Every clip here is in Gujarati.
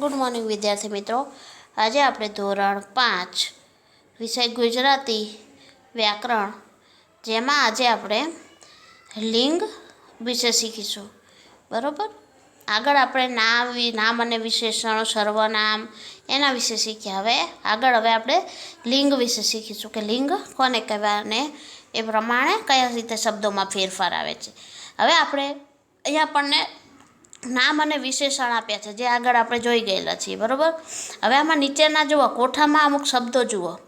ગુડ મોર્નિંગ, વિદ્યાર્થી મિત્રો. આજે આપણે ધોરણ પાંચ, વિષય ગુજરાતી વ્યાકરણ, જેમાં આજે આપણે લિંગ વિશે શીખીશું. બરાબર? આગળ આપણે નામ નામ અને વિશેષણો, સર્વનામ એના વિશે શીખ્યા. હવે આગળ હવે આપણે લિંગ વિશે શીખીશું, કે લિંગ કોને કહેવાય અને એ પ્રમાણે કયા રીતે શબ્દોમાં ફેરફાર આવે છે. હવે આપણે અહીંયા આપણને નામ અને વિશેષણ આપ્યા છે, જે આગળ આપણે જોઈ ગયેલા છીએ, બરાબર? હવે આમાં નીચેના જુઓ, કોઠામાં અમુક શબ્દો જુઓ.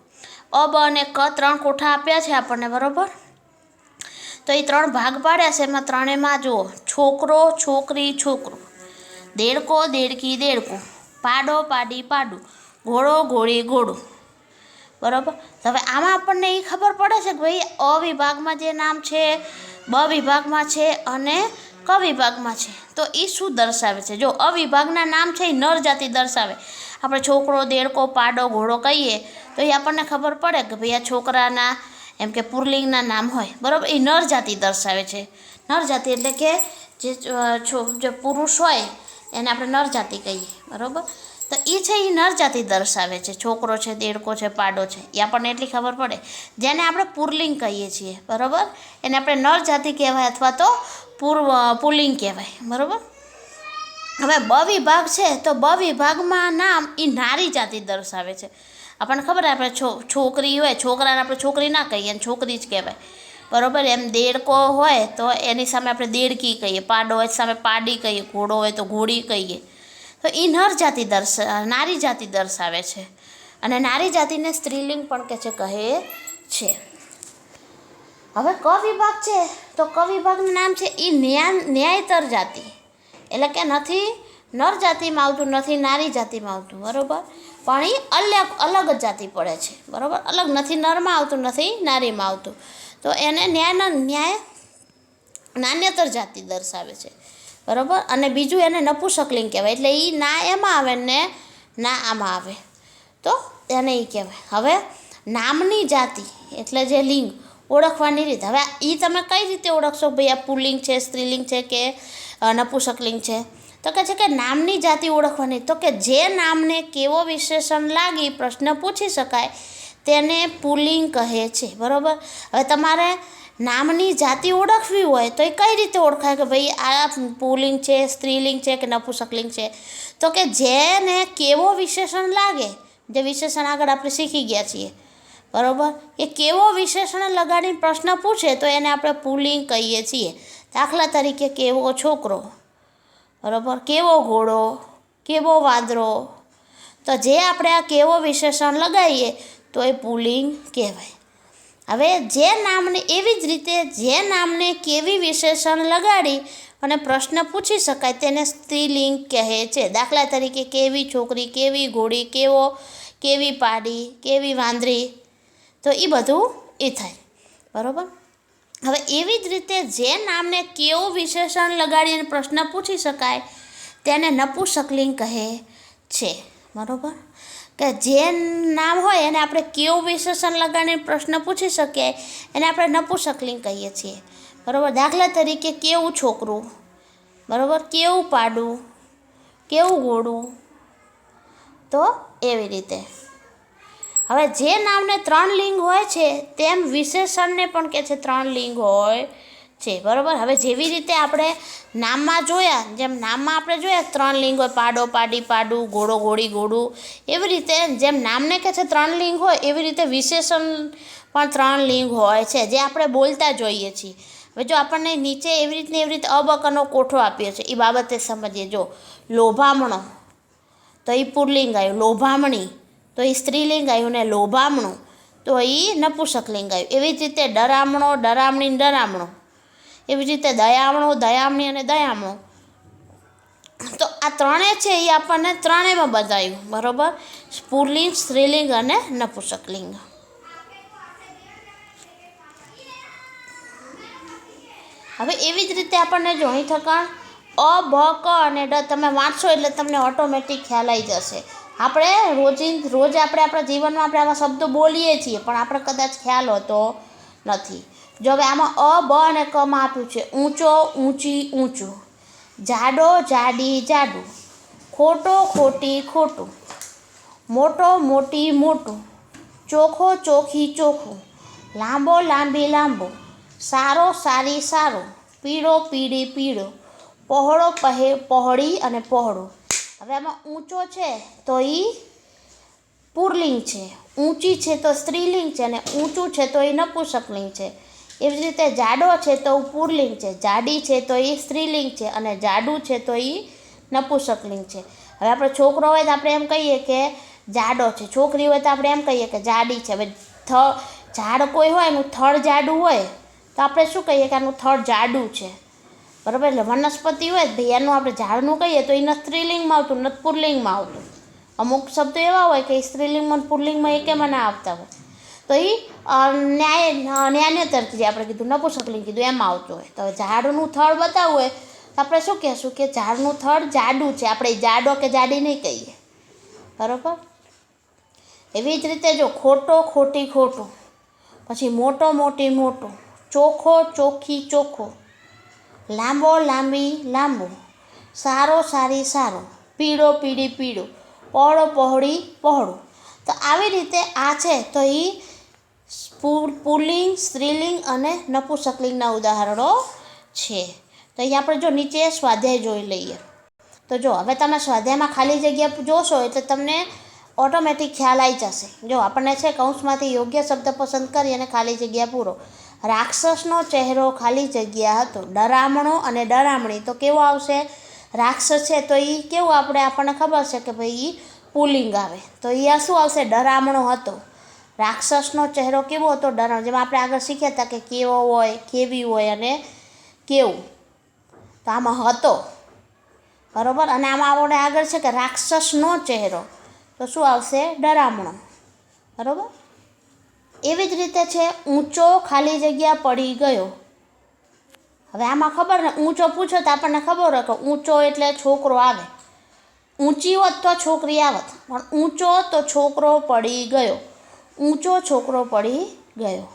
અ, બ અને ક ત્રણ કોઠા આપ્યા છે આપણને, બરાબર? તો એ ત્રણ ભાગ પાડ્યા છે, એમાં ત્રણેયમાં જુઓ, છોકરો, છોકરી, છોકરો. દેડકો, દેડકી, દેડકો. પાડો, પાડી, પાડું. ઘોડો, ઘોડી, ઘોડું. બરાબર? હવે આમાં આપણને એ ખબર પડે છે કે ભાઈ, અ વિભાગમાં જે નામ છે, બ વિભાગમાં છે અને ક વિભાગમાં છે. તો એ શું દર્શાવે છે? જો અ વિભાગના નામ છે એ નર જાતિ દર્શાવે. આપણે છોકરો, દેડકો, પાડો, ઘોડો કહીએ, તો એ આપણને ખબર પડે કે ભાઈ આ છોકરાના એમ કે પુરલિંગના નામ હોય. બરાબર? એ નર જાતિ દર્શાવે છે. નર જાતિ એટલે કે જે જે પુરુષ હોય એને આપણે નર જાતિ કહીએ. બરાબર? તો એ છે એ નર જાતિ દર્શાવે છે. છોકરો છે, દેડકો છે, પાડો છે એ આપણને એટલી ખબર પડે. જેને આપણે પુરલિંગ કહીએ છીએ, બરાબર? એને આપણે નર જાતિ કહેવાય અથવા તો પૂર્વ પુલ્લિંગ કહેવાય, બરાબર? હવે બ વિભાગ છે, તો બ વિભાગમાં નામ એ નારી જાતિ દર્શાવે છે. આપણને ખબર આપણે છો, છોકરી હોય, છોકરાને આપણે છોકરી ના કહીએ છોકરી જ કહેવાય. બરાબર? એમ દેડકો હોય, તો એની સામે આપણે દેડકી કહીએ, પાડો હોય સામે પાડી કહીએ, ઘોડો હોય તો ઘોડી કહીએ. તો એ નર જાતિ દર્શા, નારી જાતિ દર્શાવે છે. અને નારી જાતિને સ્ત્રીલિંગ પણ કે છે કહે છે. હવે ક વિભાગ છે, તો ક વિભાગનું નામ છે એ ન્યાય ન્યાયતર જાતિ. એટલે કે નથી, નર જાતિમાં આવતું નથી, નારી જાતિમાં આવતું, બરાબર? પણ એ અલગ અલગ જ જાતિ પડે છે, બરાબર? અલગ નથી, નરમાં આવતું નથી, નારીમાં આવતું. તો એને ન્યાયના ન્યાય, નાન્યતર જાતિ દર્શાવે છે. બરાબર? અને બીજું એને નપુસકલિંગ કહેવાય. એટલે એ ના એમાં આવે ને ના આમાં આવે. તો એને એ કહેવાય. હવે નામની જાતિ, એટલે જે લિંગ, ઓળખવાની રીત. હવે એ તમે કઈ રીતે ઓળખશો? ભાઈ આ પુલ્લિંગ છે, સ્ત્રીલિંગ છે કે નપુસકલિંગ છે? તો કે છે કે નામની જાતિ ઓળખવાની. તો કે જે નામને કેવો વિશેષણ લાગી પ્રશ્ન પૂછી શકાય. તેને પુલિંગ કહે છે. બરાબર? હવે તમારે નામની જાતિ ઓળખવી હોય તો એ કઈ રીતે ઓળખાય કે ભાઈ આ પુલિંગ છે, સ્ત્રીલિંગ છે કે નપુસકલિંગ છે? તો કે જેને કેવો વિશેષણ લાગે, જે વિશેષણ આગળ આપણે શીખી ગયા છીએ. બરાબર? એ કેવો વિશેષણ લગાડીને પ્રશ્ન પૂછે તો એને આપણે પુલિંગ કહીએ છીએ. દાખલા તરીકે કેવો છોકરો? બરાબર? કેવો ઘોડો? કેવો વાંદરો? તો જે આપણે આ કેવો વિશેષણ લગાવીએ તો એ પુલિંગ કહેવાય. હવે જે નામને એવી જ રીતે જે નામને કેવી વિશેષણ લગાડી અને પ્રશ્ન પૂછી શકાય તેને સ્ત્રીલિંગ કહે છે. દાખલા તરીકે કેવી છોકરી, કેવી ઘોડી, કેવો, કેવી પાડી, કેવી વાંદરી, તો એ બધું એ થાય. બરાબર? હવે એવી જ રીતે જે નામને કેવું વિશેષણ લગાડીને પ્રશ્ન પૂછી શકાય તેને નપુસકલિંગ કહે છે. બરાબર? કે જે નામ હોય એને આપણે કેવું વિશેષણ લગાડીને પ્રશ્ન પૂછી શકીએ, એને આપણે નપુસકલિંગ કહીએ છીએ. બરાબર? દાખલા તરીકે કેવું છોકરું? બરાબર? કેવું પાડું? કેવું ગોળું? તો એવી રીતે. હવે જે નામને ત્રણ લિંગ હોય છે, તેમ વિશેષણને પણ કે છે ત્રણ લિંગ હોય છે, બરાબર? હવે જેવી રીતે આપણે નામમાં જોયા, જેમ નામમાં આપણે જોયા, ત્રણ લિંગ હોય પાડો, પાડી, પાડું ઘોડો ઘોડી ઘોડું એવી રીતે જેમ નામને કે છે ત્રણ લિંગ હોય, એવી રીતે વિશેષણ પણ ત્રણ લિંગ હોય છે, જે આપણે બોલતા જોઈએ છીએ. હવે જો આપણને નીચે એવી રીતને એવી રીતે અબકનો કોઠો આપ્યો છે, એ બાબતે સમજીએ. જો, લોભામણો, તો એ પુરલિંગ આવ્યું. લોભામણી, તો એ સ્ત્રીલિંગ આવ્યું ને લોભામણું, તો એ નપુસકલિંગ આવ્યું. એવી જ રીતે ડરામણો, ડરામણી ડરામણો. એવી રીતે દયામણો, દયામણી અને દયામણો. તો આ ત્રણેય છે એ આપણને ત્રણેયમાં બતાવ્યું, બરાબર? પુલ્લિંગ સ્ત્રીલિંગ અને નપુસકલિંગ. હવે એવી જ રીતે આપણને જોણી થકાણ, અ, બ, ક અને ડ તમે વાંચશો એટલે તમને ઓટોમેટિક ખ્યાલ આવી જશે. આપણે રોજિંદ, રોજ આપણે આપણા જીવનમાં આપણે આવા શબ્દો બોલીએ છીએ, પણ આપણે કદાચ ખ્યાલ હોતો નથી. જો હવે આમાં અ, બ અને કમાં આપ્યું છે. ઊંચો, ઊંચી, ઊંચું. જાડો, જાડી, જાડું. ખોટો, ખોટી, ખોટું. મોટો, મોટી, મોટું. ચોખ્ખો ચોખી ચોખ્ખું લાંબો, લાંબી, લાંબો. સારો, સારી, સારો. પીળો, પીળી, પીળો. પહોળો, પહે, પહોળી અને પહોળો. હવે આમાં ઊંચો છે તો એ પુરલિંગ છે. ઊંચી છે તો સ્ત્રીલિંગ છે અને ઊંચું છે તો એ નપુસકલિંગ છે. એવી જ રીતે જાડો છે તો પુરલિંગ છે, જાડી છે તો એ સ્ત્રીલિંગ છે અને જાડું છે તો એ નપુસકલિંગ છે. હવે આપણે છોકરો હોય તો આપણે એમ કહીએ કે જાડો છે, છોકરી હોય તો આપણે એમ કહીએ કે જાડી છે. હવે થ, ઝાડ કોઈ હોય એનું થળ જાડું હોય તો આપણે શું કહીએ કે આનું થળ જાડું છે. બરાબર? એટલે વનસ્પતિ હોય ભાઈ એનું આપણે ઝાડનું કહીએ તો એ ન સ્ત્રીલિંગમાં આવતું ન પુરલિંગમાં આવતું. અમુક શબ્દો એવા હોય કે સ્ત્રીલિંગમાં પુરલિંગમાં એકેમાં ના આવતા હોય. તો એ ન્યાય, ન્યાયને જે આપણે કીધું નપુસકલિંગ કીધું, એમાં આવતું હોય. તો ઝાડનું થળ બતાવવું હોય, તો આપણે શું કહેશું કે ઝાડનું થળ જાડું છે. આપણે જાડો કે જાડી નહીં કહીએ. બરાબર? એવી જ રીતે જો ખોટો, ખોટી, ખોટું. પછી મોટો, મોટી, મોટો. ચોખ્ખો, ચોખ્ખી, ચોખ્ખો. લાંબો, લાંબી, લાંબો. સારો, સારી, સારો. પીળો, પીળી, પીળો. પહોળો, પહોળી, પહોળું. તો આવી રીતે આ છે. તો એ પુલ્લિંગ સ્ત્રીલિંગ અને નપુસકલિંગના ઉદાહરણો છે. તો અહીંયા આપણે જો નીચે સ્વાધ્યાય જોઈ લઈએ. તો જો, હવે તમે સ્વાધ્યાયમાં ખાલી જગ્યા જોશો એટલે તમને ઓટોમેટિક ખ્યાલ આવી જશે. જો, આપણને છે કૌંસમાંથી યોગ્ય શબ્દ પસંદ કરી અને ખાલી જગ્યા પૂરો. રાક્ષસનો ચહેરો ખાલી જગ્યા હતો. ડરામણો અને ડરામણી. તો કેવો આવશે? રાક્ષસ છે તો એ કેવું? આપણે આપણને ખબર છે કે ભાઈ એ પુલિંગ આવે. તો એ શું આવશે? ડરામણો હતો. રાક્ષસનો ચહેરો કેવો હતો ડરામણો જેમાં આપણે આગળ શીખ્યા હતા કે કેવો હોય, કેવી હોય અને કેવું. તો આમાં હતો. બરાબર? અને આમાં આપણે આગળ છે કે રાક્ષસનો ચહેરો. તો શું આવશે? ડરામણો. બરાબર? એવી જ રીતે છે, ઊંચો ખાલી જગ્યા પડી ગયો. હવે આમાં ખબર ને? ઊંચો પૂછો તો આપણને ખબર હોય કે ઊંચો એટલે છોકરો આવે. ઊંચી હોત તો છોકરી આવત, પણ ઊંચો તો છોકરો પડી ગયો. ઊંચો છોકરો પડી ગયો.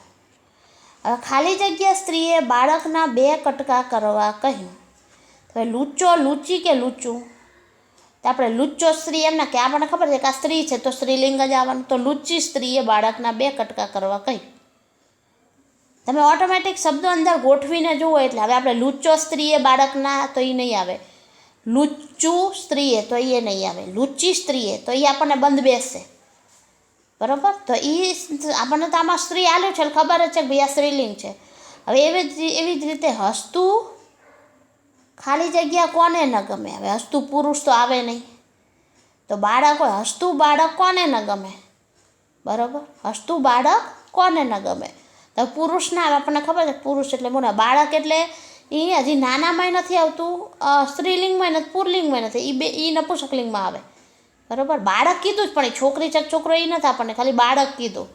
ખાલી જગ્યા સ્ત્રીએ બાળકના બે કટકા કરવા કહ્યું. હવે લૂચો લૂચી કે લૂચું તો આપણે લૂચો સ્ત્રી એમને કે આપણને ખબર છે કે આ સ્ત્રી છે તો સ્ત્રીલિંગ જ આવવાનું. તો લૂચી સ્ત્રીએ બાળકના બે કટકા કરવા કહ્યું. તમે ઓટોમેટિક શબ્દો અંદર ગોઠવીને જુઓ એટલે હવે આપણે લૂચો સ્ત્રીએ બાળકના તો એ નહીં આવે. લૂચું સ્ત્રીએ તો એ નહીં આવે. લૂચી સ્ત્રીએ તો એ આપણને બંધ બેસશે. બરાબર? તો એ આપણને તો આમાં સ્ત્રી આલ્યું છે ખબર જ છે કે ભાઈ આ સ્ત્રીલિંગ છે. હવે એવી જ એવી જ રીતે હસતું ખાલી જગ્યા કોને ન ગમે? હવે હસતું પુરુષ તો આવે નહીં. તો બાળક હોય, હસતું બાળક કોને ન ગમે? બરાબર? હસતું બાળક કોને ન ગમે? તો પુરુષ ના આવે આપણને ખબર છે પુરુષ એટલે મોટા બાળક એટલે એ હજી નાનામાંય નથી આવતું સ્ત્રીલિંગમાં નથી પુરલિંગમાં નથી. એ બે એ નપુસકલિંગમાં આવે. બરાબર? બાળક કીધું જ, પણ એ છોકરી ચક છોકરો એ નથી આપણને ખાલી બાળક કીધું.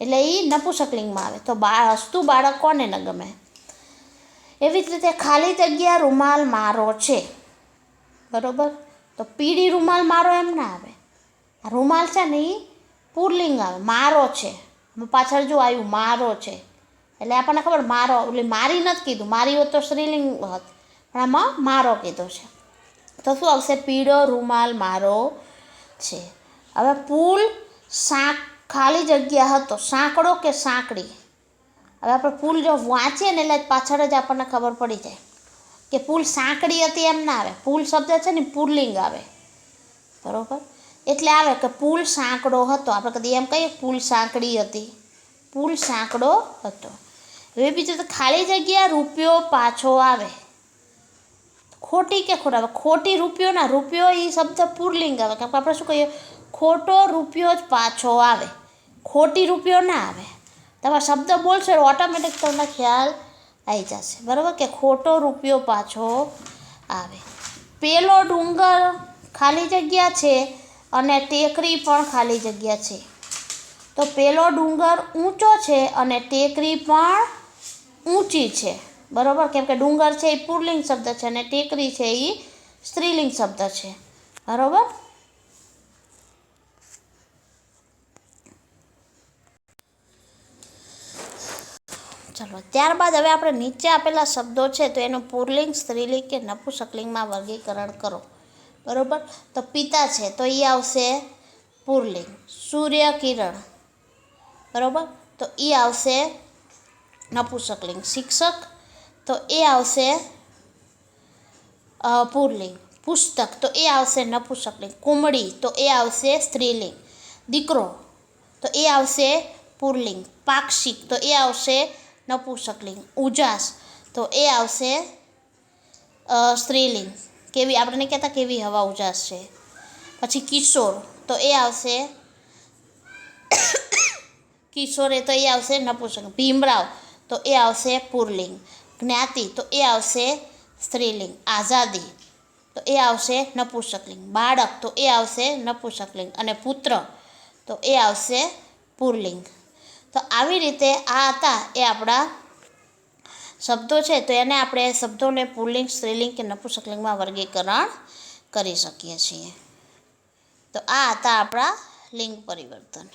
એટલે એ નપુસકલિંગમાં આવે. તો બા હસતું બાળક કોને ન ગમે? એવી જ રીતે ખાલી જગ્યા રૂમાલ મારો છે. બરાબર? તો પીળી રૂમાલ મારો એમ ના આવે. આ રૂમાલ છે ને એ પુરલિંગ આવે. મારો છે. પાછળ જો આવ્યું, મારો છે. એટલે આપણને ખબર, મારો એટલે મારી નથી કીધું. મારી હોત તો સ્ત્રીલિંગ હોત. પણ આમાં મારો કીધો છે. તો શું આવશે? પીળો રૂમાલ મારો છે. હવે પુલ સાંક ખાલી જગ્યા હતો. સાંકડો કે સાંકડી? હવે આપણે પુલ જો વાંચીએ ને એટલે પાછળ જ આપણને ખબર પડી જાય કે પુલ સાંકડી હતી એમ ના આવે. પુલ શબ્દ છે ને પુલિંગ આવે. બરાબર? એટલે આવે કે પુલ સાંકડો હતો. આપણે કદી એમ કહીએ પુલ સાંકડી હતી. પુલ સાંકડો હતો. હવે બીજું તો ખાલી જગ્યા રૂપિયો પાછો આવે. ખોટી કે ખોટા? આવે ખોટી રૂપિયોના રૂપિયો એ શબ્દ પુરલિંગ આવે. કે આપણે શું કહીએ? ખોટો રૂપિયો જ પાછો આવે. ખોટી રૂપિયો ના આવે. તમે શબ્દ બોલશો એટલે ઓટોમેટિક તમને ખ્યાલ આવી જશે. બરાબર? કે ખોટો રૂપિયો પાછો આવે. પેલો ડુંગર ખાલી જગ્યા છે અને ટેકરી પણ ખાલી જગ્યા છે. તો પેલો ડુંગર ઊંચો છે અને ટેકરી પણ ઊંચી છે. બરાબર? કેમ કે ડુંગર છે એ પુરલિંગ શબ્દ છે અને ટેકરી છે એ સ્ત્રીલિંગ શબ્દ છે. બરાબર? ચલો, ત્યારબાદ હવે આપણે નીચે આપેલા શબ્દો છે તો એનું પુરલિંગ, સ્ત્રીલિંગ કે નપુસકલિંગમાં વર્ગીકરણ કરો. બરોબર? તો પિતા છે તો એ આવશે પુરલિંગ, સૂર્ય કિરણ. બરોબર? તો એ આવશે નપુસકલિંગ. શિક્ષક તો એ આવશે પુરલિંગ. પુસ્તક, તો એ આવશે નપુસકલિંગ કુમળી, તો એ આવશે સ્ત્રીલિંગ. દીકરો, તો એ આવશે પુરલિંગ. પાક્ષિક, તો એ આવશે નપુસકલિંગ ઉજાસ, તો એ આવશે સ્ત્રીલિંગ. કેવી, આપણને કહેતા કેવી હવા ઉજાસ છે. પછી કિશોર, તો એ આવશે, કિશોરે તો એ આવશે નપુસક ભીમરાવ, તો એ આવશે પુરલિંગ. જ્ઞાતિ, તો એ આવશે સ્ત્રીલિંગ, આઝાદી, તો એ આવશે નપુસકલિંગ. બાળક, તો એ આવશે નપુસકલિંગ. અને પુત્ર, તો એ આવશે પુરલિંગ. તો આવી રીતે આ હતા એ આપણા શબ્દો છે, તો એને આપણે શબ્દોને પુલ્લિંગ સ્ત્રીલિંગ કે નપુસકલિંગમાં વર્ગીકરણ કરી શકીએ છીએ. તો આ હતા આપણા લિંગ પરિવર્તન.